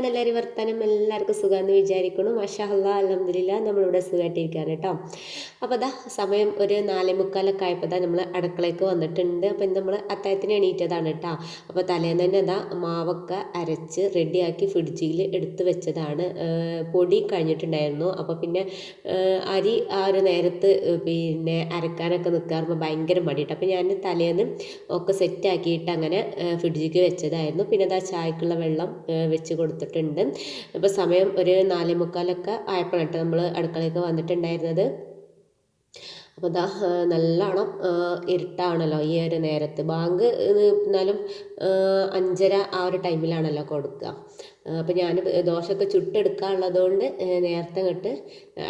എന്താണ് എല്ലാവരും വർത്തമാനം എല്ലാവർക്കും സുഖമെന്ന് വിചാരിക്കണം മഷാഹല്ല അലഹമില്ല നമ്മളിവിടെ സുഖമായിട്ടിരിക്കുകയാണ് കേട്ടോ. അപ്പോൾ അതാ സമയം ഒരു നാലേ മുക്കാലൊക്കെ ആയപ്പോൾ നമ്മൾ അടുക്കളയ്ക്ക് വന്നിട്ടുണ്ട്. അപ്പോൾ ഇന്ന് നമ്മൾ അത്തായത്തിന് എണീറ്റതാണ് കേട്ടോ. അപ്പോൾ തലേന്ന് തന്നെ അതാ മാവൊക്കെ അരച്ച് റെഡിയാക്കി ഫ്രിഡ്ജിൽ എടുത്ത് വെച്ചതാണ്. പൊടി കഴിഞ്ഞിട്ടുണ്ടായിരുന്നു. അപ്പോൾ പിന്നെ അരി ആ ഒരു നേരത്ത് പിന്നെ അരക്കാനൊക്കെ നിൽക്കാറുമ്പോൾ ഭയങ്കര മടിയിട്ട് അപ്പോൾ ഞാൻ തലേന്ന് ഒക്കെ സെറ്റാക്കിയിട്ട് അങ്ങനെ ഫ്രിഡ്ജിലേക്ക് വെച്ചതായിരുന്നു. പിന്നെ അതാ ചായക്കുള്ള വെള്ളം വെച്ച് കൊടുത്തിട്ടുണ്ട് ഇപ്പോൾ സമയം ഒരു നാലേ മുക്കാലൊക്കെ ആയപ്പോഴാണ് നമ്മൾ അടുക്കളയൊക്കെ വന്നിട്ടുണ്ടായിരുന്നത്. അപ്പോൾ ഇതാ നല്ലോണം ഇരുട്ടാണല്ലോ ഈ ഒരു നേരത്ത്. ബാങ്ക് എന്നാലും അഞ്ചര ആ ഒരു ടൈമിലാണല്ലോ കൊടുക്കുക അപ്പോൾ ഞാൻ ദോശയൊക്കെ ചുട്ടെടുക്കാനുള്ളതുകൊണ്ട് നേരത്തെ ഇങ്ങോട്ട്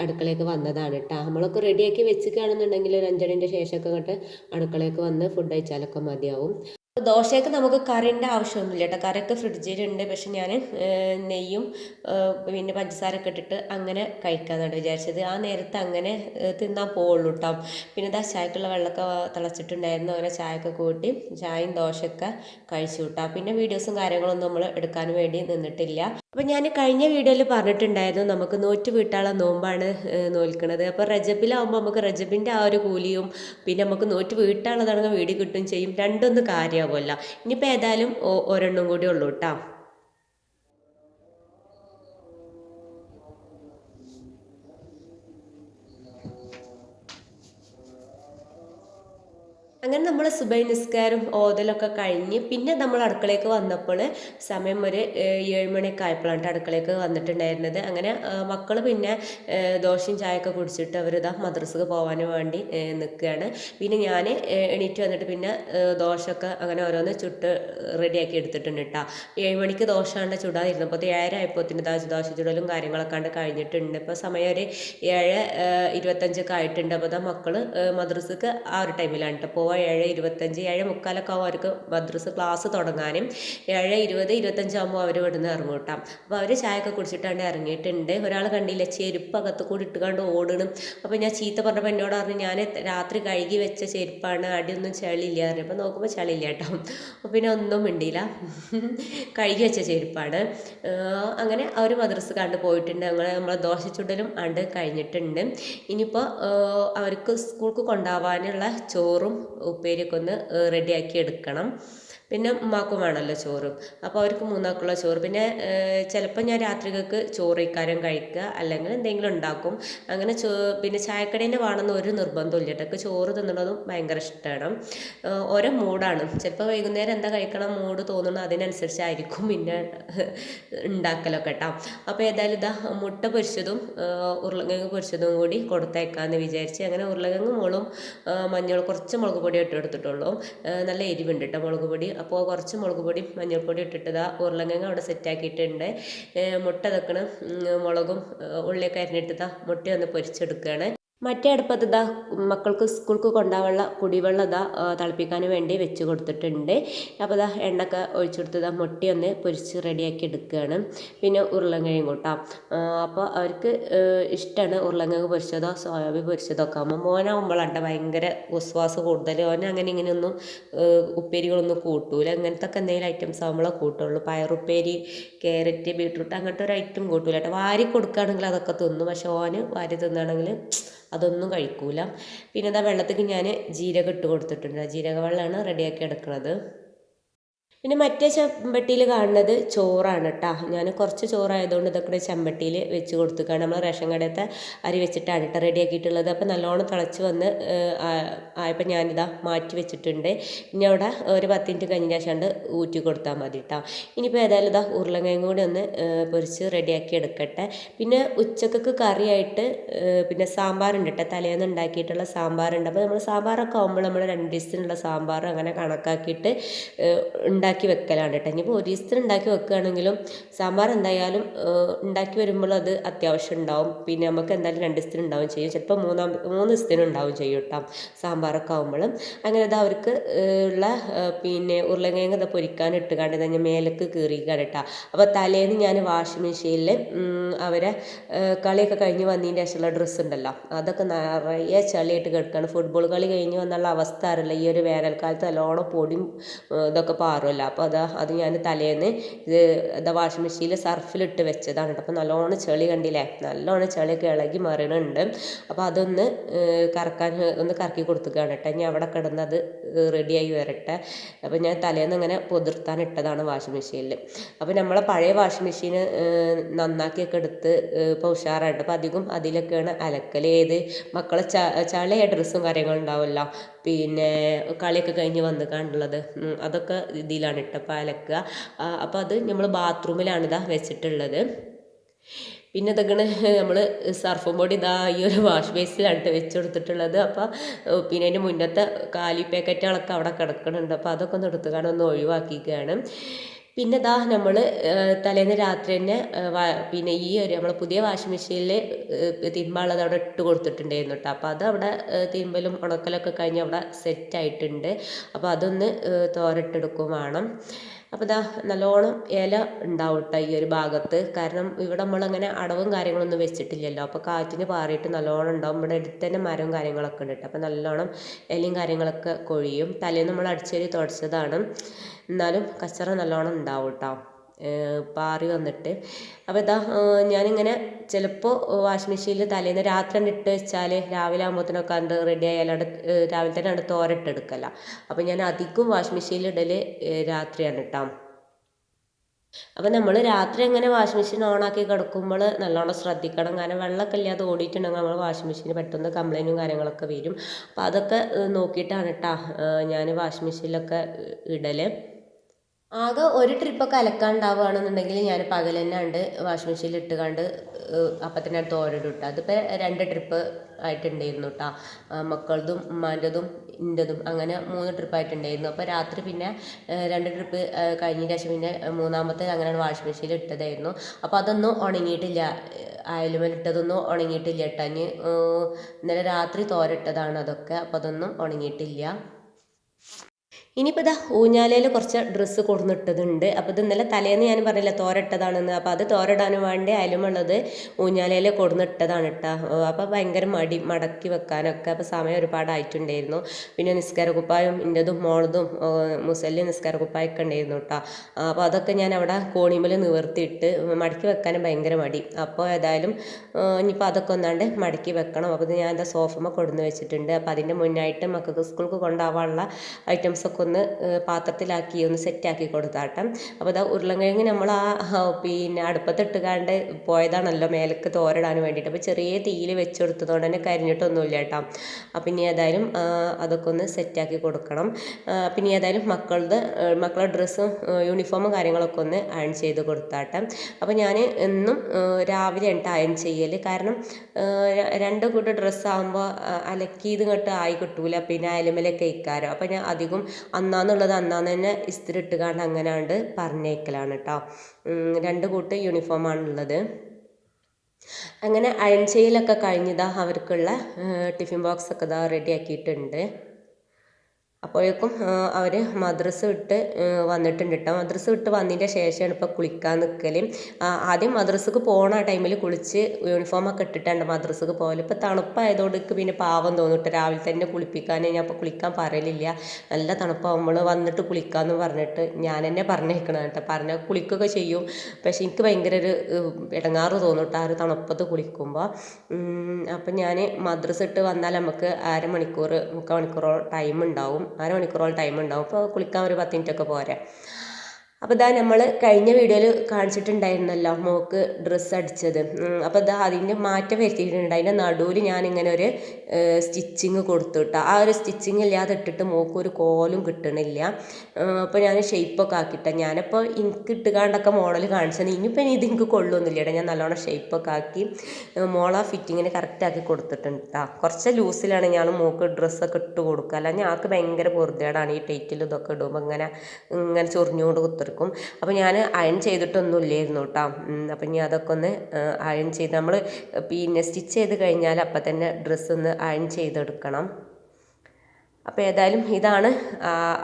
അടുക്കളയൊക്കെ വന്നതാണ് കേട്ടോ. നമ്മളൊക്കെ റെഡിയാക്കി വെച്ചിക്കുകയാണെന്നുണ്ടെങ്കിൽ ഒരു അഞ്ചരേന്റെ ശേഷമൊക്കെ ഇങ്ങോട്ട് അടുക്കളയൊക്കെ വന്ന് ഫുഡ് കഴിച്ചാലൊക്കെ മതിയാവും. ദോശയൊക്കെ നമുക്ക് കറിന്റെ ആവശ്യമൊന്നുമില്ല കേട്ടോ. കറിയൊക്കെ ഫ്രിഡ്ജിലുണ്ട്. പക്ഷെ ഞാൻ നെയ്യും പിന്നെ പഞ്ചസാരൊക്കെ ഇട്ടിട്ട് അങ്ങനെ കഴിക്കാമെന്നാണ് വിചാരിച്ചത്. ആ നേരത്ത് അങ്ങനെ തിന്നാൻ പോവുള്ളൂ കേട്ടോ പിന്നെ ദാ ചായക്കുള്ള വെള്ളമൊക്കെ തിളച്ചിട്ടുണ്ടായിരുന്നു. അങ്ങനെ ചായയൊക്കെ കൂട്ടി ചായയും ദോശയൊക്കെ കഴിച്ചു കിട്ടാം പിന്നെ വീഡിയോസും കാര്യങ്ങളൊന്നും നമ്മൾ എടുക്കാൻ വേണ്ടി നിന്നിട്ടില്ല. അപ്പോൾ ഞാൻ കഴിഞ്ഞ വീഡിയോയിൽ പറഞ്ഞിട്ടുണ്ടായിരുന്നു നമുക്ക് നോറ്റ് വീട്ടാളെ നോമ്പാണ് നോൽക്കുന്നത് അപ്പോൾ റജബിലാവുമ്പോൾ നമുക്ക് റജബിന്റെ ആ ഒരു കൂലിയും പിന്നെ നമുക്ക് നോറ്റ് വീട്ടാനുള്ളതാണെങ്കിൽ വീഡിയോ കിട്ടും ചെയ്യും. രണ്ടൊന്നും കാര്യമാവുമല്ല ഇനിയിപ്പോൾ ഏതായാലും ഒരെണ്ണം കൂടി ഉള്ളൂ കേട്ടോ അങ്ങനെ നമ്മൾ സുബൈ നിസ്കാരം ഓതലൊക്കെ കഴിഞ്ഞ് പിന്നെ നമ്മൾ അടുക്കളയ്ക്ക് വന്നപ്പോൾ സമയം ഒരു ഏഴുമണിയൊക്കെ ആയപ്പോഴാണ് അടുക്കളയ്ക്ക് വന്നിട്ടുണ്ടായിരുന്നത്. അങ്ങനെ മക്കൾ പിന്നെ ദോശയും ചായയൊക്കെ കുടിച്ചിട്ട് അവരിതാ മദ്രസക്ക് പോകാൻ വേണ്ടി നിൽക്കുകയാണ് പിന്നെ ഞാൻ എണീറ്റ് വന്നിട്ട് പിന്നെ ദോശയൊക്കെ അങ്ങനെ ഓരോന്ന് ചുട്ട് റെഡിയാക്കി എടുത്തിട്ടുണ്ട് കേട്ടോ ഏഴുമണിക്ക് ദോശ കണ്ട് ചുടാതിരുന്നപ്പോൾ ഏഴര ആയപ്പോഴത്തേന് ദോശ ചുടലും കാര്യങ്ങളൊക്കെ കണ്ട് കഴിഞ്ഞിട്ടുണ്ട്. ഇപ്പോൾ സമയം ഒരു ഏഴ് ഇരുപത്തഞ്ചൊക്കെ ആയിട്ടുണ്ട്. അപ്പോൾ മക്കൾ മദ്രസക്ക് ആ ഒരു ടൈമിലാണ് കേട്ടോ ഏഴ് ഇരുപത്തഞ്ച് ഏഴ് മുക്കാലൊക്കെ ആകുമ്പോൾ അവർക്ക് മദ്രസ് ക്ലാസ് തുടങ്ങാനും. ഏഴ് ഇരുപത് ഇരുപത്തഞ്ചാകുമ്പോൾ അവർ ഇവിടുന്ന് ഇറങ്ങും അപ്പോൾ അവർ ചായയൊക്കെ കുടിച്ചിട്ടാണ്ട് ഇറങ്ങിയിട്ടുണ്ട്. ഒരാൾ കണ്ടില്ല ചെരുപ്പ് അകത്ത് കൂടി ഇട്ടുകൊണ്ട് ഓടണം. അപ്പോൾ ഞാൻ ചീത്ത പറഞ്ഞപ്പോൾ എന്നോട് പറഞ്ഞു ഞാൻ രാത്രി കഴുകി വെച്ച ചെരുപ്പാണ് അടിയൊന്നും ചളിയില്ല പറഞ്ഞു. അപ്പോൾ നോക്കുമ്പോൾ ചളിയില്ല കേട്ടോ. അപ്പോൾ പിന്നെ ഒന്നും മിണ്ടിയില്ല. കഴുകി വെച്ച ചെരുപ്പാണ്. അങ്ങനെ അവർ മദ്രസ് കണ്ട് പോയിട്ടുണ്ട്. അങ്ങനെ നമ്മളെ ദോശ ചുടലും ആണ്ട് കഴിഞ്ഞിട്ടുണ്ട്. ഇനിയിപ്പോൾ അവർക്ക് സ്കൂൾക്ക് കൊണ്ടാവാനുള്ള ചോറും ഉപ്പേരിയൊക്കെ ഒന്ന് റെഡിയാക്കി എടുക്കണം. പിന്നെ ഉമ്മാക്കും വേണമല്ലോ ചോറ്. അപ്പോൾ അവർക്ക് മൂന്നാക്കുള്ള ചോറ്. പിന്നെ ചിലപ്പോൾ ഞാൻ രാത്രികൾക്ക് ചോറ് ഇക്കാരം കഴിക്കുക അല്ലെങ്കിൽ എന്തെങ്കിലും ഉണ്ടാക്കും. അങ്ങനെ ചോ പിന്നെ ചായക്കടേന്റെ വേണമെന്ന് ഒരു നിർബന്ധമില്ല കേട്ടോ. ചോറ് തിന്നണതും ഭയങ്കര ഇഷ്ടമാണ്. ഓരോ മൂഡാണ്. ചിലപ്പോൾ വൈകുന്നേരം എന്താ കഴിക്കണം മൂഡ് തോന്നുന്നു അതിനനുസരിച്ചായിരിക്കും പിന്നെ ഉണ്ടാക്കലൊക്കെ കേട്ടോ. അപ്പോൾ ഏതായാലും ഇതാ മുട്ട പൊരിച്ചതും ഉരുളക്കിഴങ്ങ് പൊരിച്ചതും കൂടി കൊടുത്തേക്കാമെന്ന് വിചാരിച്ച് അങ്ങനെ ഉരുളക്കിഴങ്ങ് മുളും മഞ്ഞൾ കുറച്ച് മുളക് പൊടി ഇട്ട് എടുത്തിട്ടുള്ളൂ നല്ല എരിവുണ്ട് കേട്ടോ മുളക് പൊടി. അപ്പോൾ കുറച്ച് മുളക് പൊടി മഞ്ഞൾപ്പൊടി ഇട്ടിട്ടതാ ഉരുളങ്ങ അവിടെ സെറ്റാക്കിയിട്ടുണ്ട്. മുട്ട വെക്കണം മുളകും ഉള്ളിയൊക്കെ അരിഞ്ഞിട്ടതാ മുട്ടയൊന്ന് പൊരിച്ചെടുക്കുകയാണ് മറ്റേ അടുപ്പത്ത് ഇതാ മക്കൾക്ക് സ്കൂൾക്ക് കൊണ്ടാവുള്ള കുടിവെള്ളം ഇതാ തിളപ്പിക്കാൻ വേണ്ടി വെച്ച് കൊടുത്തിട്ടുണ്ട്. അപ്പോൾ ഇതാ എണ്ണയൊക്കെ ഒഴിച്ചെടുത്ത് ഇതാ മുട്ടയൊന്ന് പൊരിച്ച് റെഡിയാക്കി എടുക്കുകയാണ്. പിന്നെ ഉരുളങ്കിഴങ്ങ് കൂട്ടാം. അപ്പോൾ അവർക്ക് ഇഷ്ടമാണ് ഉരുളങ്കിഴങ്ങ് പൊരിച്ചതോ സോയാബീൻ പൊരിച്ചതോ ഒക്കെ ആകുമ്പോൾ മോനാകുമ്പോഴാണ് ഭയങ്കര വിശ്വാസം കൂടുതൽ ഓൻ അങ്ങനെ ഇങ്ങനെയൊന്നും ഉപ്പേരികളൊന്നും കൂട്ടൂല. അങ്ങനത്തെ ഒക്കെ എന്തെങ്കിലും ഐറ്റംസ് ആകുമ്പോഴേ കൂട്ടുള്ളൂ. പയറുപ്പേരി ക്യാരറ്റ് ബീട്രൂട്ട് അങ്ങനത്തെ ഒരു ഐറ്റം കൂട്ടൂല കേട്ടോ വാരി കൊടുക്കുകയാണെങ്കിൽ അതൊക്കെ തിന്നും. പക്ഷെ ഓന് വാരി തിന്നുകയാണെങ്കിൽ അതൊന്നും കഴിക്കൂല. പിന്നെ ദാ വെള്ളത്തിലേക്ക് ഞാൻ ജീരകം ഇട്ട് കൊടുത്തിട്ടുണ്ട്. ജീരക വെള്ളമാണ് റെഡിയാക്കി എടുക്കുന്നത് പിന്നെ മറ്റേ ചെമ്പട്ടിയിൽ കാണുന്നത് ചോറാണ് കേട്ടോ ഞാൻ കുറച്ച് ചോറായതുകൊണ്ട് ഇതൊക്കെ ചെമ്പട്ടിയിൽ വെച്ച് കൊടുത്തുക്കാണ്. നമ്മൾ റേഷൻ കടയത്തെ അരി വെച്ചിട്ടാണ് കേട്ടോ റെഡിയാക്കിയിട്ടുള്ളത്. അപ്പോൾ നല്ലോണം തിളച്ച് വന്ന് ആയപ്പോൾ ഞാനിതാ മാറ്റി വെച്ചിട്ടുണ്ട്. ഇനി അവിടെ ഒരു പത്ത് മിനിറ്റ് കഴിഞ്ഞ ശേഷം ഊറ്റി കൊടുത്താൽ മതി കേട്ടോ ഇനിയിപ്പോൾ ഏതായാലും ഇതാ ഉരുളങ്കയും കൂടി ഒന്ന് പൊരിച്ച് റെഡിയാക്കി എടുക്കട്ടെ. പിന്നെ ഉച്ചക്കൊക്കെ കറിയായിട്ട് പിന്നെ സാമ്പാറുണ്ട് കേട്ടോ തലേന്ന് ഉണ്ടാക്കിയിട്ടുള്ള സാമ്പാറുണ്ട്. അപ്പോൾ നമ്മൾ സാമ്പാറൊക്കെ ആകുമ്പോൾ നമ്മൾ രണ്ട് ദിവസത്തിനുള്ള സാമ്പാർ അങ്ങനെ കണക്കാക്കിയിട്ട് ഉണ്ടാക്കി ഉണ്ടാക്കി വെക്കലാണ് കേട്ടോ. ഇനിയിപ്പോൾ ഒരു ദിവസത്തിന് ഉണ്ടാക്കി വെക്കുകയാണെങ്കിലും സാമ്പാർ എന്തായാലും ഉണ്ടാക്കി വരുമ്പോൾ അത് അത്യാവശ്യം ഉണ്ടാവും. പിന്നെ നമുക്ക് എന്തായാലും രണ്ട് ദിവസത്തിന് ഉണ്ടാവും ചെയ്യും. ചിലപ്പോൾ മൂന്നാം മൂന്ന് ദിവസത്തിന് ഉണ്ടാവും ചെയ്യും കേട്ടോ സാമ്പാറൊക്കെ ആകുമ്പോൾ അങ്ങനെ അത് അവർക്ക് ഉള്ള പിന്നെ ഉരുളക്കിഴങ്ങ് ഇത് പൊരിക്കാൻ ഇട്ടുകാണ്ട് തന്നെ മേലേക്ക് കീറിയിക്കാൻ കേട്ടോ. അപ്പോൾ തലേന്ന് ഞാൻ വാഷിംഗ് മെഷീനിൽ അവരെ കളിയൊക്കെ കഴിഞ്ഞ് വന്നതിന്റെ ശേഷമുള്ള ഡ്രസ്സ് ഉണ്ടല്ലോ. അതൊക്കെ നിറയെ ചളിയായിട്ട് കിടക്കുകയാണ് ഫുട്ബോൾ കളി കഴിഞ്ഞ് വന്നുള്ള അവസ്ഥ അറിയില്ല. ഈ ഒരു വേനൽക്കാലത്ത് നല്ലോണം പൊടിയും ഇതൊക്കെ പാറുമല്ലോ. ഉണ്ടാവുമല്ലോ അപ്പോൾ അതാ അത് ഞാൻ തലേന്ന് ഇത് എന്താ വാഷിംഗ് മെഷീനിൽ സർഫിലിട്ട് വെച്ചതാണ് കേട്ടോ. അപ്പോൾ നല്ലോണം ചെളി കണ്ടില്ലേ? നല്ലോണം ചെളിയൊക്കെ ഇളകി മറിയണുണ്ട്. അപ്പോൾ അതൊന്ന് കറക്കാൻ ഒന്ന് കറക്കി കൊടുത്തുകയാണ് കേട്ടോ. ഇനി അവിടെ കിടന്ന് അത് റെഡിയായി വരട്ടെ. അപ്പോൾ ഞാൻ തലേന്ന് ഇങ്ങനെ പൊതിർത്താൻ ഇട്ടതാണ് വാഷിംഗ് മെഷീനിൽ അപ്പോൾ നമ്മളെ പഴയ വാഷിംഗ് മെഷീൻ നന്നാക്കിയൊക്കെ എടുത്ത് ഇപ്പോൾ ഉഷാറായിട്ട് അപ്പോൾ അധികം അതിലൊക്കെയാണ് അലക്കൽ ഏത്? മക്കളെ ചളിയായ ഡ്രസ്സും കാര്യങ്ങളും ഉണ്ടാവുമല്ലോ. പിന്നെ കളിയൊക്കെ കഴിഞ്ഞ് വന്ന് കണ്ടുള്ളത്. അതൊക്കെ ഇതിലാണ് ഇട്ടപ്പോൾ അലക്കുക അപ്പോൾ അത് നമ്മൾ ബാത്റൂമിലാണ് ഇതാ വെച്ചിട്ടുള്ളത്. പിന്നെ ഇതൊക്കെയാണ് നമ്മൾ സർഫും പൊടി ഇതാ ഈ ഒരു വാഷ് ബേസിലാണ് വെച്ച് കൊടുത്തിട്ടുള്ളത്. അപ്പോൾ പിന്നെ അതിന്റെ മുന്നത്തെ കാലി പാക്കറ്റുകളൊക്കെ അവിടെ കിടക്കുന്നുണ്ട് അപ്പോൾ അതൊക്കെ ഒന്ന് എടുത്തുകാണൊന്ന് ഒഴിവാക്കിക്കുകയാണ് പിന്നെ ദാ നമ്മൾ തലേന്ന് രാത്രി തന്നെ പിന്നെ ഈ ഒരു നമ്മൾ പുതിയ വാഷിംഗ് മെഷീനിൽ തിരുമ്പാളത് അവിടെ ഇട്ട് കൊടുത്തിട്ടുണ്ടായിരുന്നു കേട്ടോ. അപ്പോൾ അത് അവിടെ തിരുമ്പലും ഉണക്കലൊക്കെ കഴിഞ്ഞ് അവിടെ സെറ്റ് ആയിട്ടുണ്ട്. അപ്പോൾ അതൊന്ന് തോരട്ടെടുക്കും വേണം. അപ്പോൾ ഇതാ നല്ലോണം ഇല ഉണ്ടാവും കേട്ടോ ഈ ഒരു ഭാഗത്ത്. കാരണം ഇവിടെ നമ്മളങ്ങനെ അടവും കാര്യങ്ങളൊന്നും വെച്ചിട്ടില്ലല്ലോ. അപ്പോൾ കാറ്റിന് പാറിയിട്ട് നല്ലോണം ഉണ്ടാവും. ഇവിടെ അടുത്ത് തന്നെ മരവും കാര്യങ്ങളൊക്കെ ഉണ്ട് കേട്ടോ അപ്പോൾ നല്ലോണം ഇലയും കാര്യങ്ങളൊക്കെ കൊഴിയും. തലേന്ന് നമ്മൾ അടിച്ചേരി തുടച്ചതാണ്. എന്നാലും കച്ചറ നല്ലോണം ഉണ്ടാവും കേട്ടോ പാറി വന്നിട്ട്. അപ്പോൾ ഇതാ ഞാനിങ്ങനെ ചിലപ്പോൾ വാഷിംഗ് മെഷീനിൽ തലേന്ന് രാത്രി തന്നെ ഇട്ട് വെച്ചാൽ രാവിലെ ആകുമ്പോഴത്തേനൊക്കെ അത് റെഡി ആയാൽ അവിടെ രാവിലെ തന്നെ അവിടെ തോരട്ടെടുക്കല അപ്പോൾ ഞാൻ അധികം വാഷിംഗ് മെഷീനിൽ ഇടൽ രാത്രിയാണ് കേട്ടോ അപ്പം നമ്മൾ രാത്രി അങ്ങനെ വാഷിംഗ് മെഷീൻ ഓണാക്കി കിടക്കുമ്പോൾ നല്ലോണം ശ്രദ്ധിക്കണം. കാരണം വെള്ളമൊക്കെ ഇല്ലാതെ ഓടിയിട്ടുണ്ടെങ്കിൽ നമ്മൾ വാഷിംഗ് മെഷീന് പെട്ടെന്ന് കംപ്ലൈന്റും കാര്യങ്ങളൊക്കെ വരും. അപ്പോൾ അതൊക്കെ നോക്കിയിട്ടാണ് കേട്ടോ ഞാൻ വാഷിംഗ് മെഷീനിലൊക്കെ ഇടൽ ആകെ ഒരു ട്രിപ്പൊക്കെ അലക്കാണ്ടാവുകയാണെന്നുണ്ടെങ്കിൽ ഞാൻ പകൽ തന്നെ ഉണ്ട് വാഷിംഗ് മെഷീനിൽ ഇട്ട് കണ്ട് അപ്പം തന്നെ അതിപ്പോൾ രണ്ട് ട്രിപ്പ് ആയിട്ടുണ്ടായിരുന്നു കേട്ടോ മക്കളതും ഉമ്മാന്റെതും എന്റെതും അങ്ങനെ മൂന്ന് ട്രിപ്പ് ആയിട്ടുണ്ടായിരുന്നു. അപ്പോൾ രാത്രി പിന്നെ രണ്ട് ട്രിപ്പ് കഴിഞ്ഞതിന് ശേഷം പിന്നെ മൂന്നാമത്തെ അങ്ങനെയാണ് വാഷിംഗ് മെഷീനിൽ ഇട്ടതായിരുന്നു. അപ്പോൾ അതൊന്നും ഉണങ്ങിയിട്ടില്ല. അയലുമലിട്ടതൊന്നും ഉണങ്ങിയിട്ടില്ല ഇനി ഇന്നലെ രാത്രി തോരട്ടതാണ് അതൊക്കെ. അപ്പോൾ അതൊന്നും ഉണങ്ങിയിട്ടില്ല. ഇനിയിപ്പോൾ ഇതാ ഊഞ്ഞാലയിൽ കുറച്ച് ഡ്രസ്സ് കൊടുന്നിട്ടതുണ്ട്. അപ്പോൾ ഇത് ഇന്നലെ തലേന്ന് ഞാൻ പറഞ്ഞില്ല തോരട്ടതാണെന്ന്. അപ്പോൾ അത് തോരടാൻ വേണ്ടി അയലുമുള്ളത് ഊഞ്ഞാലയിൽ കൊടുന്നിട്ടതാണ് കേട്ടോ അപ്പോൾ ഭയങ്കര മടി മടക്കി വെക്കാനൊക്കെ. അപ്പോൾ സമയം ഒരുപാടായിട്ടുണ്ടായിരുന്നു. പിന്നെ നിസ്കാര കുപ്പായും ഇന്റെതും മോളതും മുസല്ലി നിസ്കാര കുപ്പായൊക്കെ ഉണ്ടായിരുന്നു കേട്ടോ അപ്പോൾ അതൊക്കെ ഞാൻ അവിടെ കോണിമൽ നിവർത്തിയിട്ട് മടക്കി വെക്കാനും ഭയങ്കര മടി. അപ്പോൾ ഏതായാലും ഇനിയിപ്പോൾ അതൊക്കെ ഒന്നാണ്ട് മടക്കി വെക്കണം. അപ്പോൾ ഞാൻ എന്താ സോഫമ്മ കൊടുന്ന് വെച്ചിട്ടുണ്ട്. അപ്പോൾ അതിന്റെ മുന്നായിട്ട് മക്കൾക്ക് സ്കൂൾക്ക് കൊണ്ടുപോകാനുള്ള ഐറ്റംസൊക്കെ ഒന്ന് പാത്രത്തിലാക്കി ഒന്ന് സെറ്റാക്കി കൊടുത്താട്ടം. അപ്പോൾ അതാ ഉരുളൻകിഴങ്ങ് നമ്മൾ ആ പിന്നെ അടുപ്പത്തിട്ടുകാണ്ട് പോയതാണല്ലോ മേലേക്ക് തോരടാൻ വേണ്ടിയിട്ട്. അപ്പോൾ ചെറിയ തീയിൽ വെച്ച് കൊടുത്തതുകൊണ്ട് തന്നെ കരിഞ്ഞിട്ടൊന്നുമില്ല കേട്ടോ അപ്പം ഇനി ഏതായാലും അതൊക്കെ ഒന്ന് സെറ്റാക്കി കൊടുക്കണം. പിന്നെ ഏതായാലും മക്കളുടെ മക്കളുടെ ഡ്രസ്സും യൂണിഫോമും കാര്യങ്ങളൊക്കെ ഒന്ന് അയൺ ചെയ്ത് കൊടുത്താട്ടെ. അപ്പോൾ ഞാൻ എന്നും രാവിലെ ഉണ്ട് അയൺ ചെയ്യൽ കാരണം രണ്ട് കൂട്ടം ഡ്രസ്സാകുമ്പോൾ അലക്കിയത് ഇങ്ങോട്ട് ആയി കിട്ടൂല. പിന്നെ അയലുമലൊക്കെ ഇക്കാരോ അപ്പോൾ ഞാൻ അധികം അന്നാന്നുള്ളത് അന്നാന്ന് തന്നെ ഇസ്തിരി ഇട്ടുകാണ്ട് അങ്ങനെയാണ്ട് പറഞ്ഞേക്കലാണ് കേട്ടോ രണ്ട് കൂട്ട് യൂണിഫോമാണുള്ളത് അങ്ങനെ അയൺ ചെയ്യലൊക്കെ കഴിഞ്ഞതാ അവർക്കുള്ള ടിഫിൻ ബോക്സ് ഒക്കെ ഇതാ റെഡി ആക്കിയിട്ടുണ്ട്. അപ്പോഴേക്കും അവർ മദ്രസ വിട്ട് വന്നിട്ടുണ്ട് കേട്ടോ മദ്രസ വിട്ട് വന്നതിന്റെ ശേഷമാണ് ഇപ്പോൾ കുളിക്കാൻ നിൽക്കൽ ആദ്യം മദ്രസക്ക് പോണ ടൈമിൽ കുളിച്ച് യൂണിഫോമൊക്കെ ഇട്ടിട്ടുണ്ട് മദ്രസക്ക് പോകൽ ഇപ്പോൾ തണുപ്പായതുകൊണ്ട് പിന്നെ പാവം തോന്നിട്ട്. രാവിലെ തന്നെ കുളിപ്പിക്കാൻ ഞാൻ ഇപ്പോൾ കുളിക്കാൻ പറയലില്ല. നല്ല തണുപ്പാകുമ്പോൾ വന്നിട്ട് കുളിക്കാമെന്ന് പറഞ്ഞിട്ട് ഞാൻ തന്നെ പറഞ്ഞേക്കണം കേട്ടോ പറഞ്ഞാൽ കുളിക്കുകയൊക്കെ ചെയ്യും. പക്ഷേ എനിക്ക് ഭയങ്കര ഒരു ഇടങ്ങാറ് തോന്നിട്ട് ആ ഒരു തണുപ്പത്ത് കുളിക്കുമ്പോൾ അപ്പം ഞാൻ മദ്രസ ഇട്ട് വന്നാൽ നമുക്ക് അരമണിക്കൂർ മുക്കാൽ മണിക്കൂറോ ടൈം ഉണ്ടാവും. അരമണിക്കൂറോളം ടൈം ഉണ്ടാവും. അപ്പോൾ കുളിക്കാൻ ഒരു പത്ത് മിനിറ്റ് ഒക്കെ പോരെ. അപ്പോൾ ഇതാ നമ്മൾ കഴിഞ്ഞ വീഡിയോയിൽ കാണിച്ചിട്ടുണ്ടായിരുന്നല്ലോ മോക്ക് ഡ്രസ്സ് അടിച്ചത്. അപ്പോൾ ഇതാ അതിന്റെ മാറ്റം വരുത്തിയിട്ടുണ്ട്. അതിന്റെ നടുവിൽ ഞാൻ ഇങ്ങനെ ഒരു സ്റ്റിച്ചിങ് കൊടുത്തു കേട്ടോ ആ ഒരു സ്റ്റിച്ചിങ് ഇല്ലാതെ ഇട്ടിട്ട് മോക്ക് ഒരു കോലും കിട്ടണില്ല. അപ്പോൾ ഞാൻ ഷേപ്പൊക്കെ ആക്കിയിട്ട ഞാനിപ്പോൾ എനിക്ക് ഇട്ടുകാണ്ടൊക്കെ മോഡൽ കാണിച്ചത് ഇനിയിപ്പോൾ ഇനി ഇത് എനിക്ക് കൊള്ളുമൊന്നുമില്ല ഞാൻ നല്ലോണം ഷേപ്പൊക്കെ ആക്കി മോള ഫിറ്റിങ്ങിന് കറക്റ്റ് ആക്കി കൊടുത്തിട്ടുണ്ട് കേട്ടോ കുറച്ച് ലൂസിലാണ് ഞാൻ മോക്ക് ഡ്രസ്സൊക്കെ ഇട്ട് കൊടുക്കുക. അല്ല ഞങ്ങൾക്ക് ഭയങ്കര പൊറുതേടാണ് ഈ ടൈറ്റിൽ ഇതൊക്കെ ഇടുമ്പോൾ ഇങ്ങനെ ഇങ്ങനെ ചൊറിഞ്ഞുകൊണ്ട് കുത്തിരും എടുക്കും അപ്പോൾ ഞാൻ അയൺ ചെയ്തിട്ടൊന്നും ഇല്ലായിരുന്നു കേട്ടോ അപ്പം ഇനി അതൊക്കെ ഒന്ന് അയൺ ചെയ്ത് നമ്മൾ പിന്നെ സ്റ്റിച്ച് ചെയ്ത് കഴിഞ്ഞാൽ അപ്പം തന്നെ ഡ്രസ്സ് ഒന്ന് അയൺ ചെയ്തെടുക്കണം. അപ്പോൾ ഏതായാലും ഇതാണ്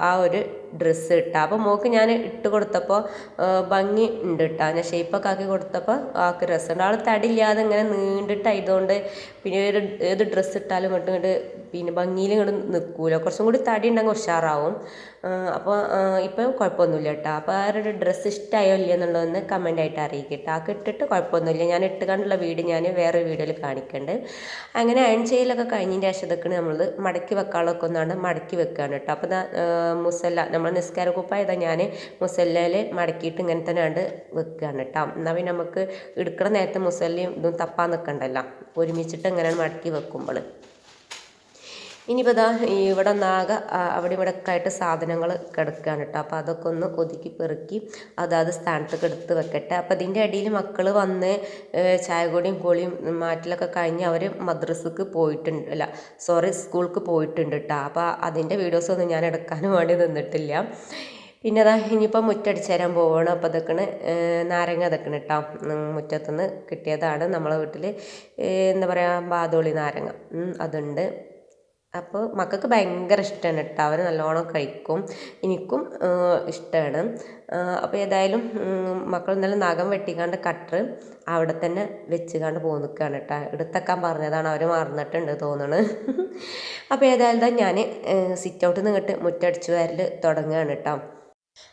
ആ ഒരു ഡ്രസ്സ് ഇട്ട. അപ്പോൾ മോൾക്ക് ഞാൻ ഇട്ട് കൊടുത്തപ്പോൾ ഭംഗി ഉണ്ട് കേട്ടോ ഞാൻ ഷേപ്പൊക്കെ ആക്കി കൊടുത്തപ്പോൾ ആൾക്ക് രസമുണ്ട്. ആൾ തടിയില്ലാതെ ഇങ്ങനെ നീണ്ടിട്ടായതുകൊണ്ട് പിന്നെ ഒരു ഏത് ഡ്രസ്സ് ഇട്ടാലും ഇങ്ങോട്ട് ഇങ്ങോട്ട് പിന്നെ ഭംഗിയിൽ ഇങ്ങോട്ട് നിൽക്കൂല കുറച്ചും കൂടി തടി ഉണ്ടെങ്കിൽ ഉഷാറാവും. അപ്പോൾ ഇപ്പം കുഴപ്പമൊന്നുമില്ല കേട്ടോ അപ്പോൾ ആ ഒരു ഡ്രസ്സ് ഇഷ്ടമായോ ഇല്ല എന്നുള്ളതൊന്ന് കമന്റ് ആയിട്ട് അറിയിക്കട്ടെ ആ ഇട്ടിട്ട് കുഴപ്പമൊന്നുമില്ല. ഞാൻ ഇട്ട് കണ്ടുള്ള വീഡിയോ ഞാൻ വേറെ വീഡിയോയിൽ കാണിക്കുന്നുണ്ട് അങ്ങനെ അയൺ ചെയ്യലൊക്കെ കഴിഞ്ഞതിന്റെ ശേഷം ഇതൊക്കെ നമ്മൾ മടക്കി വെക്കാളൊക്കെ ഒന്നാണ് മടക്കി വെക്കുകയാണ് കേട്ടോ അപ്പോൾ മുസല്ല നമ്മൾ നിസ്കാര കുപ്പായത ഞാൻ മുസല്ലയിൽ മടക്കിയിട്ട് ഇങ്ങനെ തന്നെ കണ്ട് വെക്കുകയാണ് കേട്ടോ എന്നാൽ പിന്നെ നമുക്ക് എടുക്കണ നേരത്തെ മുസല്ലയും ഇതും തപ്പാൻ നിൽക്കണ്ടല്ലോ ഒരുമിച്ചിട്ട് ഇങ്ങനെ മടക്കി വെക്കുമ്പോൾ ഇനിയിപ്പോൾ ഇതാ ഇവിടെ നാഗ അവിടെ ഇവിടെ ഒക്കെ ആയിട്ട് സാധനങ്ങൾ കിടക്കുകയാണ് കേട്ടോ. അപ്പോൾ അതൊക്കെ ഒന്ന് ഒതുക്കി പെറുക്കി അതാത് സ്ഥാനത്തൊക്കെ എടുത്ത് വെക്കട്ടെ. അപ്പോൾ അതിന്റെ ഇടയിൽ മക്കൾ വന്ന് ചായകൊടിയും കോളിയും മാറ്റിലൊക്കെ കഴിഞ്ഞ് അവർ മദ്രസക്ക് പോയിട്ടുണ്ട്. അല്ല സോറി സ്കൂൾക്ക് പോയിട്ടുണ്ട് കേട്ടോ. അപ്പോൾ അതിന്റെ വീഡിയോസൊന്നും ഞാൻ എടുക്കാനും വേണ്ടി നിന്നിട്ടില്ല. പിന്നെ അതാ ഇനിയിപ്പോൾ മുറ്റടിച്ച് തരാൻ പോവുകയാണ് അപ്പോൾ അതൊക്കെയാണ് നാരങ്ങ അതൊക്കെയാണ് കേട്ടോ. മുറ്റത്തുനിന്ന് കിട്ടിയതാണ് നമ്മളെ വീട്ടിൽ എന്താ പറയുക ബാതോളി നാരങ്ങ. അതുണ്ട്. അപ്പോൾ മക്കൾക്ക് ഭയങ്കര ഇഷ്ടമാണ് കേട്ടോ അവർ നല്ലോണം കഴിക്കും. എനിക്കും ഇഷ്ടമാണ് അപ്പോൾ ഏതായാലും മക്കൾ ഇന്നലെ നഖം വെട്ടിക്കാണ്ട് കട്ടർ അവിടെ തന്നെ വെച്ചുകാണ്ട് നിൽക്കുകയാണ് കേട്ടോ എടുത്തേക്കാൻ പറഞ്ഞതാണ്. അവർ മറന്നിട്ടുണ്ട് തോന്നുന്നു അപ്പോൾ ഏതായാലും ഞാൻ സിറ്റ് ഔട്ടിൽ നിന്ന് ഇങ്ങോട്ട് മുറ്റടിച്ച് വരൽ തുടങ്ങുകയാണ് കേട്ടോ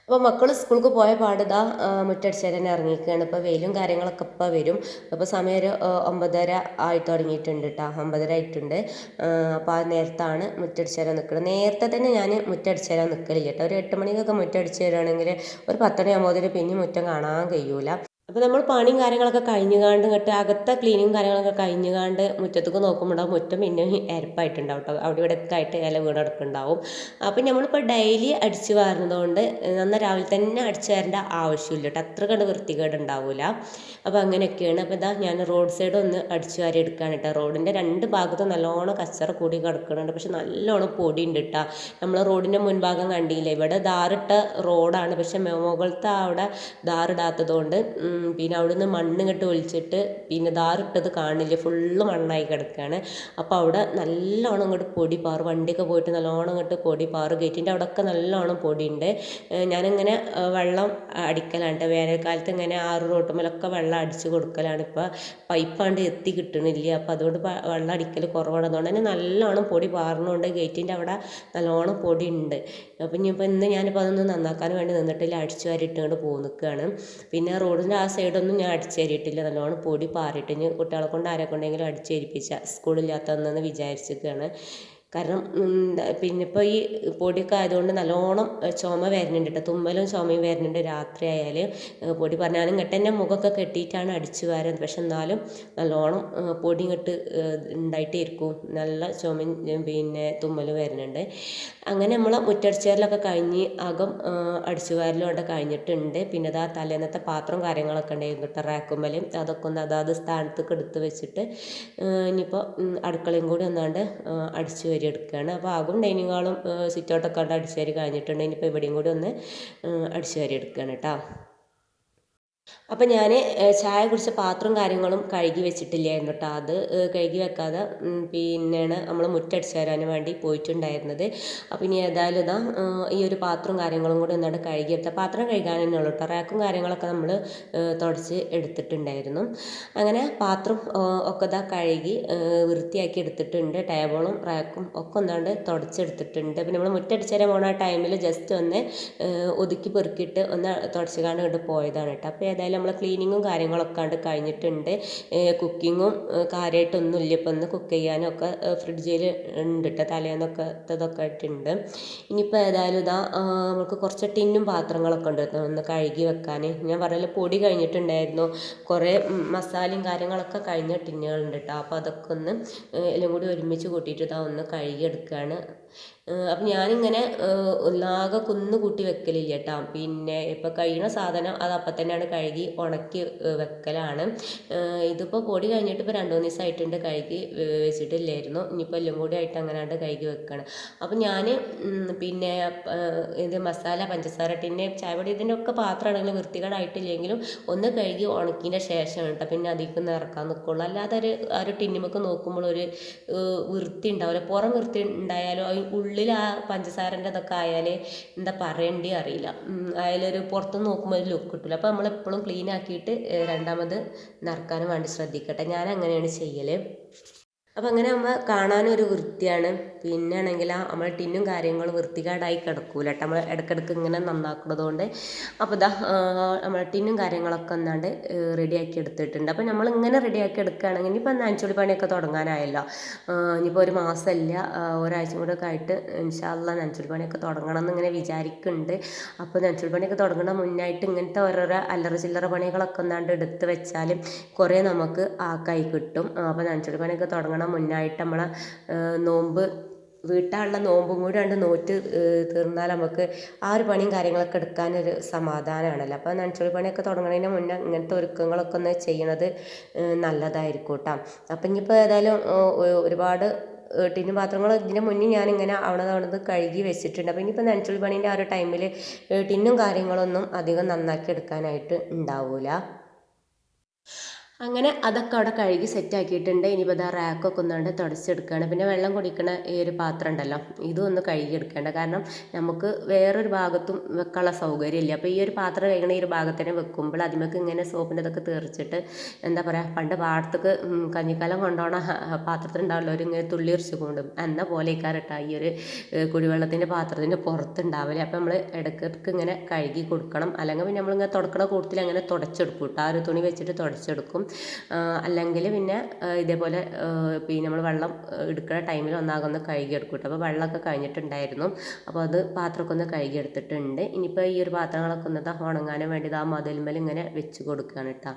അപ്പോൾ മക്കൾ സ്കൂൾക്ക് പോയ പാടുതാ മുറ്റടിച്ച് തന്നെ ഇറങ്ങിയിരിക്കുകയാണ്. ഇപ്പോൾ വെയിലും കാര്യങ്ങളൊക്കെ ഇപ്പോൾ വരും. അപ്പോൾ സമയം ഒരു ഒമ്പതര ആയി തുടങ്ങിയിട്ടുണ്ട് കേട്ടോ ഒമ്പതര ആയിട്ടുണ്ട്. അപ്പോൾ ആ നേരത്താണ് മുറ്റടിച്ച് തരാൻ നിൽക്കുന്നത് നേരത്തെ തന്നെ ഞാൻ മുറ്റടിച്ച് തരാൻ നിൽക്കലില്ല കേട്ടോ ഒരു എട്ട് മണിക്കൊക്കെ മുറ്റടിച്ച് തരുവാണെങ്കിൽ ഒരു പത്തണി ആകുമ്പോൾ പിന്നെ മുറ്റം കാണാൻ കഴിയൂല. അപ്പോൾ നമ്മൾ പണിയും കാര്യങ്ങളൊക്കെ കഴിഞ്ഞുകാണ്ട് ഇങ്ങോട്ട് അകത്തെ ക്ലീനിങ്ങും കാര്യങ്ങളൊക്കെ കഴിഞ്ഞുകാണ്ട് മുറ്റത്തേക്ക് നോക്കുമ്പോൾ മുറ്റം പിന്നെ എരപ്പായിട്ടുണ്ടാവും കേട്ടോ അവിടെ ഇവിടെ ഒക്കെ ആയിട്ട് ഇല വീണെടുക്കുന്നുണ്ടാവും അപ്പോൾ നമ്മളിപ്പോൾ ഡെയിലി അടിച്ച് വാരുന്നതുകൊണ്ട് നന്ന രാവിലെ തന്നെ അടിച്ച് വരേണ്ട ആവശ്യമില്ല കേട്ടോ അത്ര കണ്ട് വൃത്തികേട് ഉണ്ടാവില്ല അപ്പോൾ അങ്ങനെയൊക്കെയാണ്. അപ്പോൾ ഇതാ ഞാൻ റോഡ് സൈഡ് ഒന്ന് അടിച്ച് വാരി എടുക്കുകയാണ് കേട്ടോ റോഡിന്റെ രണ്ട് ഭാഗത്തും നല്ലോണം കച്ചറ കൂടി കിടക്കുന്നുണ്ട് പക്ഷെ നല്ലോണം പൊടി ഉണ്ട് കേട്ടോ നമ്മൾ റോഡിന്റെ മുൻഭാഗം കണ്ടില്ല? ഇവിടെ ദാറിട്ട റോഡാണ് പക്ഷെ മുകളിലത്തെ അവിടെ ദാറിടാത്തതുകൊണ്ട് പിന്നെ അവിടുന്ന് മണ്ണ് ഇങ്ങോട്ട് ഒലിച്ചിട്ട് പിന്നെ ദാറിട്ടത് കാണില്ല ഫുള്ള് മണ്ണായി കിടക്കുകയാണ് അപ്പോൾ അവിടെ നല്ലോണം ഇങ്ങോട്ട് പൊടി പാറ് വണ്ടിയൊക്കെ പോയിട്ട് നല്ലോണം ഇങ്ങോട്ട് പൊടി പാറ് ഗേറ്റിന്റെ അവിടെയൊക്കെ നല്ലോണം പൊടി പൊടിയുണ്ട് ഞാനിങ്ങനെ വെള്ളം അടിക്കലാണ് വേനൽക്കാലത്ത് ഇങ്ങനെ ആറ് റോട്ടുമ്മലൊക്കെ വെള്ളം അടിച്ച് കൊടുക്കലാണ്. ഇപ്പോൾ പൈപ്പാണ്ട് എത്തി കിട്ടണില്ല. അപ്പോൾ അതുകൊണ്ട് വെള്ളം അടിക്കൽ കുറവാണ് അതുകൊണ്ട് തന്നെ നല്ലോണം പൊടി പാറുന്നുണ്ട് ഗേറ്റിന്റെ അവിടെ നല്ലോണം പൊടി ഉണ്ട് അപ്പോൾ ഇനിയിപ്പോൾ ഇന്ന് ഞാനിപ്പോൾ അതൊന്ന് നന്നാക്കാൻ വേണ്ടി നിന്നിട്ടില്ല. അടിച്ചു പോകും നിൽക്കുകയാണ് പിന്നെ റോഡിന്റെ സൈഡൊന്നും ഞാൻ അടിച്ചേരിയിട്ടില്ല. നല്ലോണം പൊടി പാറിയിട്ട് ഇനി കുട്ടികളെ കൊണ്ട് ആരെ കൊണ്ടെങ്കിലും അടിച്ചേരിപ്പിച്ച. സ്കൂളില്ലാത്തതെന്ന് വിചാരിച്ചിരിക്കുകയാണ് കാരണം പിന്നെ ഇപ്പോൾ ഈ പൊടിയൊക്കെ ആയതുകൊണ്ട് നല്ലോണം ചുമ വരുന്നുണ്ട് കേട്ടോ തുമ്മലും ചുമയും വരുന്നുണ്ട് രാത്രി ആയാൽ പൊടി പറഞ്ഞാലും ഇങ്ങോട്ട് തന്നെ മുഖമൊക്കെ കെട്ടിയിട്ടാണ് അടിച്ചു വരുന്നത്. പക്ഷെ എന്നാലും നല്ലോണം പൊടി ഇങ്ങോട്ട് ഉണ്ടായിട്ടേ ഇരിക്കും. നല്ല ചുമയും പിന്നെ തുമ്മലും വരുന്നുണ്ട്. അങ്ങനെ നമ്മൾ മുറ്റടിച്ചേരലൊക്കെ കഴിഞ്ഞ് അകം അടിച്ചു അവിടെ കഴിഞ്ഞിട്ടുണ്ട്. പിന്നെ അതാ തലേന്നത്തെ പാത്രം കാര്യങ്ങളൊക്കെ ഉണ്ടായിരുന്നു കേട്ടോ റാക്കുമ്മൽ അതൊക്കെ ഒന്ന് അതാത് സ്ഥാനത്തേക്ക് എടുത്ത് വെച്ചിട്ട് ഇനിയിപ്പോൾ അടുക്കളയും കൂടി ഒന്നാണ്ട് അടിച്ചു വരും. എടുക്കുകയാണ്. അപ്പോൾ ആകും ഡൈനിങ് ഹാളും സിറ്റ് ഔട്ടൊക്കെ കണ്ട് അടിച്ചു വാരി ഇപ്പോൾ ഇവിടെയും കൂടി ഒന്ന് അടിച്ചു വാരി എടുക്കുകയാണ് കേട്ടോ. അപ്പം ഞാൻ ചായ കുടിച്ച പാത്രവും കാര്യങ്ങളും കഴുകി വെച്ചിട്ടില്ലായിരുന്നു കേട്ടോ അത് കഴുകി വെക്കാതെ പിന്നെയാണ് നമ്മൾ മുറ്റടിച്ച് വരാൻ വേണ്ടി പോയിട്ടുണ്ടായിരുന്നത്. അപ്പം ഇനി ഏതായാലും ഇതാ ഈ ഒരു പാത്രവും കാര്യങ്ങളും കൂടി കഴുകി കഴുകിയെടുത്ത പാത്രം കഴുകാൻ തന്നെ ഉള്ളൂ കേട്ടോ റാക്കും കാര്യങ്ങളൊക്കെ നമ്മൾ തുടച്ച് എടുത്തിട്ടുണ്ടായിരുന്നു. അങ്ങനെ പാത്രം ഒക്കെ ഇതാ കഴുകി വൃത്തിയാക്കി എടുത്തിട്ടുണ്ട്. ടേബിളും റാക്കും ഒക്കെ ഒന്നാണ്ട് തുടച്ചെടുത്തിട്ടുണ്ട്. പിന്നെ നമ്മൾ മുറ്റടിച്ച് തരാൻ പോണ ടൈമിൽ ജസ്റ്റ് ഒന്ന് ഒതുക്കി പെറുക്കിയിട്ട് ഒന്ന് തുടച്ച് കാണാൻ പോയതാണ് കേട്ടോ അപ്പോൾ ഏതായാലും നമ്മൾ ക്ലീനിങ്ങും കാര്യങ്ങളൊക്കെ കണ്ട് കഴിഞ്ഞിട്ടുണ്ട്. കുക്കിങ്ങും കാര്യമായിട്ടൊന്നും ഇല്ല. ഇപ്പം ഒന്ന് കുക്ക് ചെയ്യാനൊക്കെ ഫ്രിഡ്ജിൽ ഉണ്ട് കേട്ടോ തലേന്നൊക്കെ ഇതൊക്കെ ആയിട്ടുണ്ട്. ഇനിയിപ്പോൾ ഏതായാലും ഇതാ നമുക്ക് കുറച്ച് ടിന്നും പാത്രങ്ങളൊക്കെ ഉണ്ട് ഒന്ന് കഴുകി വെക്കാൻ ഞാൻ പറഞ്ഞാൽ പൊടി കഴിഞ്ഞിട്ടുണ്ടായിരുന്നു. കുറേ മസാലയും കാര്യങ്ങളൊക്കെ കഴിഞ്ഞ ടിന്നുകളുണ്ട് കേട്ടോ അപ്പോൾ അതൊക്കെ ഒന്ന് എല്ലാം കൂടി ഒരുമിച്ച് കൂട്ടിയിട്ട് ഇതാ ഒന്ന് കഴുകി എടുക്കുകയാണ് അപ്പം ഞാനിങ്ങനെ ഒന്നാകെ കുന്ന് കൂട്ടി വെക്കലില്ല കേട്ടോ പിന്നെ ഇപ്പം കഴിയുന്ന സാധനം അത് അപ്പം തന്നെയാണ് കഴുകി ഉണക്കി വെക്കലാണ്. ഇതിപ്പോൾ പൊടി കഴിഞ്ഞിട്ട് ഇപ്പോൾ രണ്ട് മൂന്ന് ദിവസമായിട്ടുണ്ട് കഴുകി വെച്ചിട്ടില്ലായിരുന്നു. ഇനിയിപ്പോൾ എല്ലാം കൂടി ആയിട്ട് അങ്ങനെയാണ്ട് കഴുകി വെക്കണം. അപ്പം ഞാൻ പിന്നെ ഇത് മസാല പഞ്ചസാര ടിന്നെ ചായപൊടി ഇതിന്റെ ഒക്കെ പാത്രമാണെങ്കിലും വൃത്തികേടായിട്ടില്ലെങ്കിലും ഒന്ന് കഴുകി ഉണക്കിന്റെ ശേഷം കേട്ടോ. പിന്നെ അതിലേക്ക് നിറക്കാൻ നിൽക്കുള്ളൂ അല്ലാതെ ഒരു ആ ഒരു ടിന്നിമൊക്കെ നോക്കുമ്പോൾ ഒരു വൃത്തി ഉണ്ടാവില്ല പുറം വൃത്തി ഉണ്ടായാലും ഉള്ളിൽ ആ പഞ്ചസാരന്റെ ഇതൊക്കെ ആയാൽ എന്താ പറയേണ്ടി അറിയില്ല. അതിലൊരു പുറത്ത് നോക്കുമ്പോൾ ഒരു ലുക്ക് കിട്ടില്ല അപ്പോൾ നമ്മൾ എപ്പോഴും ക്ലീൻ ആക്കിയിട്ട് രണ്ടാമത് നിറക്കാനും വേണ്ടി ശ്രദ്ധിക്കട്ടെ. ഞാൻ അങ്ങനെയാണ് ചെയ്യൽ അപ്പോൾ അങ്ങനെ നമ്മൾ കാണാനൊരു വൃത്തിയാണ്. പിന്നെ ആണെങ്കിൽ നമ്മൾ ടിന്നും കാര്യങ്ങളും വൃത്തികേടായി കിടക്കൂല കേട്ടോ. നമ്മൾ ഇടയ്ക്കിടയ്ക്ക് ഇങ്ങനെ നന്നാക്കുന്നത് കൊണ്ട് അപ്പോൾ ഇതാ നമ്മൾ ടിന്നും കാര്യങ്ങളൊക്കെ ഒന്നാണ്ട് റെഡിയാക്കി എടുത്തിട്ടുണ്ട്. അപ്പോൾ നമ്മൾ ഇങ്ങനെ റെഡിയാക്കി എടുക്കുകയാണെങ്കിൽ ഇനിയിപ്പോൾ നനച്ചുള്ളി പണിയൊക്കെ തുടങ്ങാനായല്ലോ. ഇനിയിപ്പോൾ ഒരു മാസമല്ല ഒരാഴ്ച കൂടെ ഒക്കെ ആയിട്ട് ഇൻഷാല്ല നനച്ചുള്ളി പണിയൊക്കെ തുടങ്ങണം എന്ന് ഇങ്ങനെ വിചാരിക്കുന്നുണ്ട് അപ്പോൾ നനച്ചുള്ളി പണിയൊക്കെ തുടങ്ങുന്ന മുന്നായിട്ട് ഇങ്ങനത്തെ ഓരോരോ അല്ലറ ചില്ലറ പണികളൊക്കെ ഒന്നാണ്ട് എടുത്ത് വെച്ചാൽ കുറേ നമുക്ക് ആക്കായി കിട്ടും. അപ്പോൾ നനച്ചുള്ളി പണിയൊക്കെ തുടങ്ങണ മുന്നായിട്ട് നമ്മളെ നോമ്പ് വീട്ടാനുള്ള നോമ്പും കൂടി കണ്ട് നോറ്റ് തീർന്നാൽ നമുക്ക് ആ ഒരു പണിയും കാര്യങ്ങളൊക്കെ എടുക്കാനൊരു സമാധാനമാണല്ലോ. അപ്പോൾ നനച്ചുള്ളി പണിയൊക്കെ തുടങ്ങുന്നതിന് മുന്നേ ഇങ്ങനത്തെ ഒരുക്കങ്ങളൊക്കെ ഒന്ന് ചെയ്യണത് നല്ലതായിരിക്കും കേട്ടോ. അപ്പം ഇനിയിപ്പോൾ ഏതായാലും ഒരുപാട് ടിന്നും പാത്രങ്ങൾ ഇതിന് മുന്നേ ഞാനിങ്ങനെ അവിടെ അവിടെ കഴുകി വെച്ചിട്ടുണ്ട്. അപ്പോൾ ഇനിയിപ്പോൾ നനച്ചുള്ളി പണീന്റെ ആ ഒരു ടൈമിൽ ടിന്നും കാര്യങ്ങളൊന്നും അധികം നന്നാക്കി എടുക്കാനായിട്ട് ഉണ്ടാവില്ല അങ്ങനെ അതൊക്കെ അവിടെ കഴുകി സെറ്റ് ആക്കിയിട്ടുണ്ട്. ഇനിയിപ്പോൾ ഇതാ റാക്കൊക്കെ ഒന്നാണ്ട് തുടച്ചെടുക്കുകയാണ്. പിന്നെ വെള്ളം കുടിക്കണ ഈ ഒരു പാത്രം ഉണ്ടല്ലോ ഇതും ഒന്ന് കഴുകിയെടുക്കേണ്ട കാരണം നമുക്ക് വേറൊരു ഭാഗത്തും വെക്കാനുള്ള സൗകര്യമില്ല അപ്പോൾ ഈ ഒരു പാത്രം കഴുകണ ഈ ഒരു ഭാഗത്തന്നെ വെക്കുമ്പോൾ അതിമേക്ക് ഇങ്ങനെ സോപ്പിന്റെ ഇതൊക്കെ തീർച്ചിട്ട് എന്താ പറയുക പണ്ട് പാടത്തേക്ക് കഞ്ഞിക്കാലം കൊണ്ടോണ പാത്രത്തിലുണ്ടാവില്ല ഒരു ഇങ്ങനെ തുള്ളിയെറിച്ച് കൊണ്ടും എന്ന പോലെ ഇക്കാരട്ട ഈ ഒരു കുടിവെള്ളത്തിന്റെ പാത്രത്തിന്റെ പുറത്തുണ്ടാവില്ല അപ്പോൾ നമ്മൾ ഇടയ്ക്കിടയ്ക്ക് ഇങ്ങനെ കഴുകി കൊടുക്കണം. അല്ലെങ്കിൽ പിന്നെ നമ്മളിങ്ങനെ തുടക്കണ കൂട്ടത്തിൽ അങ്ങനെ തുടച്ചെടുക്കും കേട്ടോ ആ ഒരു തുണി വെച്ചിട്ട് തുടച്ചെടുക്കും. അല്ലെങ്കിൽ പിന്നെ ഇതേപോലെ പിന്നെ നമ്മൾ വെള്ളം എടുക്കുന്ന ടൈമിൽ ഒന്നാകൊന്ന് കഴുകിയെടുക്കും കേട്ടോ അപ്പോൾ വെള്ളമൊക്കെ കഴിഞ്ഞിട്ടുണ്ടായിരുന്നു. അപ്പോൾ അത് പാത്രമൊക്കെ ഒന്ന് കഴുകിയെടുത്തിട്ടുണ്ട്. ഇനിയിപ്പോൾ ഈ ഒരു പാത്രങ്ങളൊക്കെ ഒന്ന് ഉണങ്ങാനും വേണ്ടി ആ മതിൽമേൽ ഇങ്ങനെ വെച്ച് കൊടുക്കുകയാണ് കേട്ടോ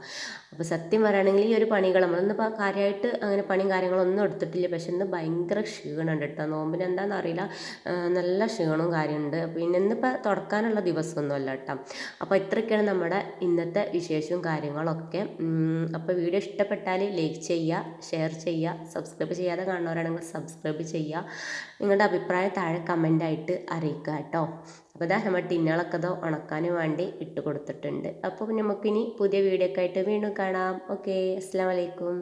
അപ്പോൾ സത്യം പറയുകയാണെങ്കിൽ ഈ ഒരു പണികൾ നമ്മളിന്നിപ്പോൾ കാര്യമായിട്ട് അങ്ങനെ പണിയും കാര്യങ്ങളൊന്നും എടുത്തിട്ടില്ല. പക്ഷെ ഇന്ന് ഭയങ്കര ക്ഷീണമുണ്ട് കേട്ടോ നോമ്പിന് എന്താണെന്ന് അറിയില്ല. നല്ല ക്ഷീണവും കാര്യമുണ്ട്. പിന്നെ ഇന്നിപ്പോൾ തുടക്കാനുള്ള ദിവസമൊന്നുമല്ല കേട്ടോ അപ്പോൾ ഇത്രയൊക്കെയാണ് നമ്മുടെ ഇന്നത്തെ വിശേഷവും കാര്യങ്ങളൊക്കെ. അപ്പോൾ വീഡിയോ ഇഷ്ടപ്പെട്ടാൽ ലൈക്ക് ചെയ്യുക ഷെയർ ചെയ്യുക സബ്സ്ക്രൈബ് ചെയ്യാതെ കാണുന്നവരാണെങ്കിൽ സബ്സ്ക്രൈബ് ചെയ്യുക. നിങ്ങളുടെ അഭിപ്രായം താഴെ കമന്റായിട്ട് അറിയിക്കുക കേട്ടോ. അപ്പോൾ ഇതാ നമ്മൾ ടിന്നുകളൊക്കെ ഇതോ ഉണക്കാൻ വേണ്ടി ഇട്ട് കൊടുത്തിട്ടുണ്ട് അപ്പോൾ നമുക്കിനി പുതിയ വീഡിയോ വീണ്ടും കാണാം. ഓക്കെ അസ്സാം വലൈക്കും